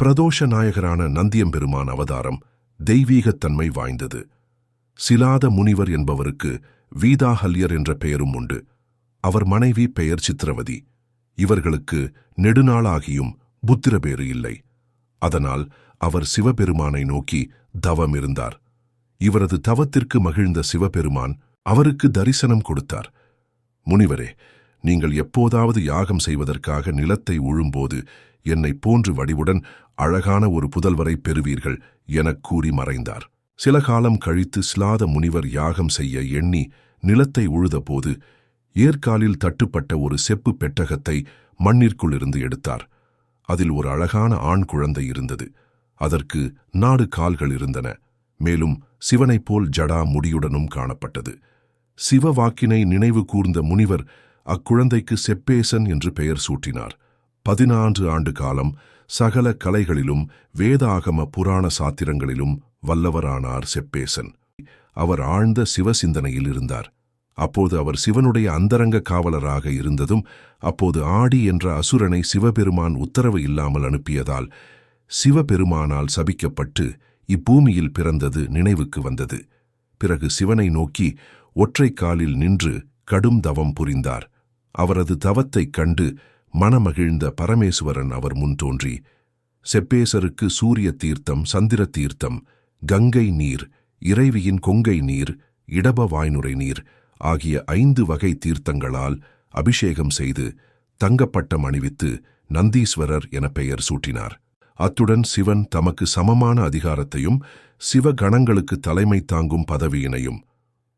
பிரதோஷ நாயகரான நந்தியம் பெருமான் அவதாரம் தெய்வீகத்தன்மை வாய்ந்தது. சிலாத முனிவர் என்பவருக்கு வீதாஹல்யர் என்ற பெயரும் உண்டு. அவர் மனைவி பெயர் சித்திரவதி. இவர்களுக்கு நெடுநாளாகியும் புத்திரபேறு இல்லை. அதனால் அவர் சிவபெருமானை நோக்கி தவம் இருந்தார். இவரது தவத்திற்கு மகிழ்ந்த சிவபெருமான் அவருக்கு தரிசனம் கொடுத்தார். முனிவரே நீங்கள் எப்போதாவது யாகம் செய்வதற்காக நிலத்தை உழும்போது என்னை போன்று வடிவுடன் அழகான ஒரு புதல்வரை பெறுவீர்கள் எனக் கூறி மறைந்தார். சில காலம் கழித்து ஸ்லாத முனிவர் யாகம் செய்ய எண்ணி நிலத்தை உழுதபோது ஏற்காலில் தட்டுப்பட்ட ஒரு செப்பு பெட்டகத்தை மண்ணிற்குள்ளிருந்து எடுத்தார். அதில் ஒரு அழகான ஆண் குழந்தை இருந்தது. அதற்கு நாடு கால்கள் இருந்தன. மேலும் சிவனைப் போல் ஜடா முடியுடனும் காணப்பட்டது. சிவ வாக்கினை நினைவு கூர்ந்த முனிவர் அக்குழந்தைக்கு செப்பேசன் என்று பெயர் சூட்டினார். பதினான்கு ஆண்டு காலம் சகல கலைகளிலும் வேதாகம புராண சாத்திரங்களிலும் வல்லவரானார் செப்பேசன். அவர் ஆழ்ந்த சிவசிந்தனையில் இருந்தார். அப்போது அவர் சிவனுடைய அந்தரங்க காவலராக இருந்ததும் அப்போது ஆடி என்ற அசுரனை சிவபெருமான் உத்தரவு இல்லாமல் அனுப்பியதால் சிவபெருமானால் சபிக்கப்பட்டு இப்பூமியில் பிறந்தது நினைவுக்கு வந்தது. பிறகு சிவனை நோக்கி ஒற்றை காலில் நின்று கடும் தவம் புரிந்தார். அவரது தவத்தைக் கண்டு மனமகிழ்ந்த பரமேஸ்வரன் அவர் முன் தோன்றி செப்பேசருக்கு சூரிய தீர்த்தம் சந்திர தீர்த்தம் கங்கை நீர் இறைவியின் கொங்கை நீர் இடப வாய்நுரை நீர் ஆகிய ஐந்து வகை தீர்த்தங்களால் அபிஷேகம் செய்து தங்கப்பட்டம் அணிவித்து நந்தீஸ்வரர் என பெயர் சூட்டினார். அத்துடன் சிவன் தமக்கு சமமான அதிகாரத்தையும் சிவகணங்களுக்கு தலைமை தாங்கும் பதவியினையும்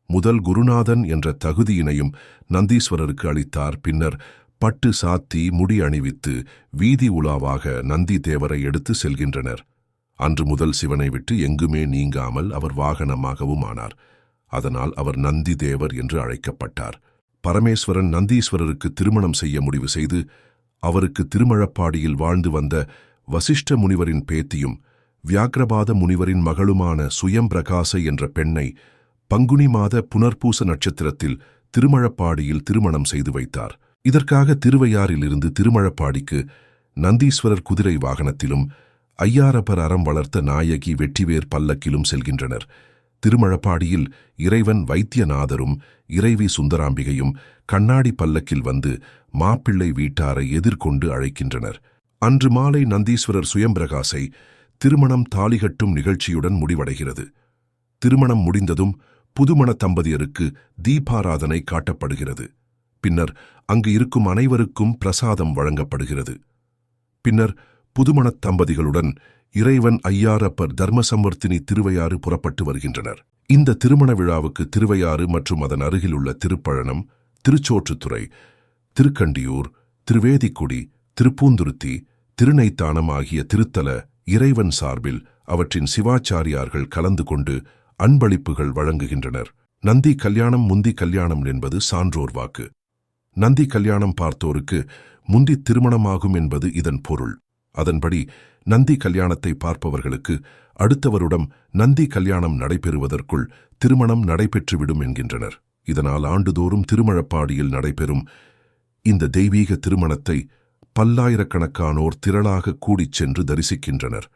முதல் குருநாதன் என்ற தகுதியினையும் நந்தீஸ்வரருக்கு அளித்தார். பின்னர் பட்டு சாத்தி முடி அணிவித்து வீதி உலாவாக நந்தி தேவரை எடுத்து செல்கின்றனர். அன்று முதல் சிவனை விட்டு எங்குமே நீங்காமல் அவர் வாகனமாகவும் ஆனார். அதனால் அவர் நந்தி தேவர் என்று அழைக்கப்பட்டார். பரமேஸ்வரன் நந்தீஸ்வரருக்கு திருமணம் செய்ய முடிவு செய்து அவருக்கு திருமழப்பாடியில் வாழ்ந்து வந்த வசிஷ்ட முனிவரின் பேத்தியும் வியாக்கிரபாத முனிவரின் மகளுமான சுயம்பிரகாசை என்ற பெண்ணை பங்குனி மாத புனர்பூச நட்சத்திரத்தில் திருமழப்பாடியில் திருமணம் செய்து வைத்தார். இதற்காக திருவையாறிலிருந்து திருமழப்பாடிக்கு நந்தீஸ்வரர் குதிரை வாகனத்திலும் ஐயாரப்பர் அறம் வளர்த்த நாயகி வெற்றிவேர் பல்லக்கிலும் செல்கின்றனர். திருமழப்பாடியில் இறைவன் வைத்தியநாதரும் இறைவி சுந்தராம்பிகையும் கண்ணாடி பல்லக்கில் வந்து மாப்பிள்ளை வீட்டாரை எதிர்கொண்டு அழைக்கின்றனர். அன்று மாலை நந்தீஸ்வரர் சுயம்பிரகாசை திருமணம் தாலிகட்டும் நிகழ்ச்சியுடன் முடிவடைகிறது. திருமணம் முடிந்ததும் புதுமண தம்பதியருக்கு தீபாராதனை காட்டப்படுகிறது. பின்னர் அங்கு இருக்கும் அனைவருக்கும் பிரசாதம் வழங்கப்படுகிறது. பின்னர் புதுமணத் தம்பதிகளுடன் இறைவன் ஐயாரப்பர் தர்மசம்வர்த்தினி திருவையாறு புறப்பட்டு வருகின்றனர். இந்த திருமண விழாவுக்கு திருவையாறு மற்றும் அதன் அருகிலுள்ள திருப்பழனம் திருச்சோற்றுத்துறை திருக்கண்டியூர் திருவேதிக்குடி திருப்பூந்துருத்தி திருநைத்தானம் ஆகிய திருத்தல இறைவன் சார்பில் அவற்றின் சிவாச்சாரியார்கள் கலந்து கொண்டு அன்பளிப்புகள் வழங்குகின்றனர். நந்தி கல்யாணம் முந்தி கல்யாணம் என்பது சான்றோர் வாக்கு. நந்தி கல்யாணம் பார்த்தோருக்கு முந்தி திருமணமாகும் என்பது இதன் பொருள். அதன்படி நந்தி கல்யாணத்தை பார்ப்பவர்களுக்கு அடுத்தவருடம் நந்தி கல்யாணம் நடைபெறுவதற்குள் திருமணம் நடைபெற்றுவிடும் என்கின்றனர். இதனால் ஆண்டுதோறும் திருமழப்பாடியில் நடைபெறும் இந்த தெய்வீக திருமணத்தை பல்லாயிரக்கணக்கானோர் திரளாக கூடிச் சென்று தரிசிக்கின்றனர்.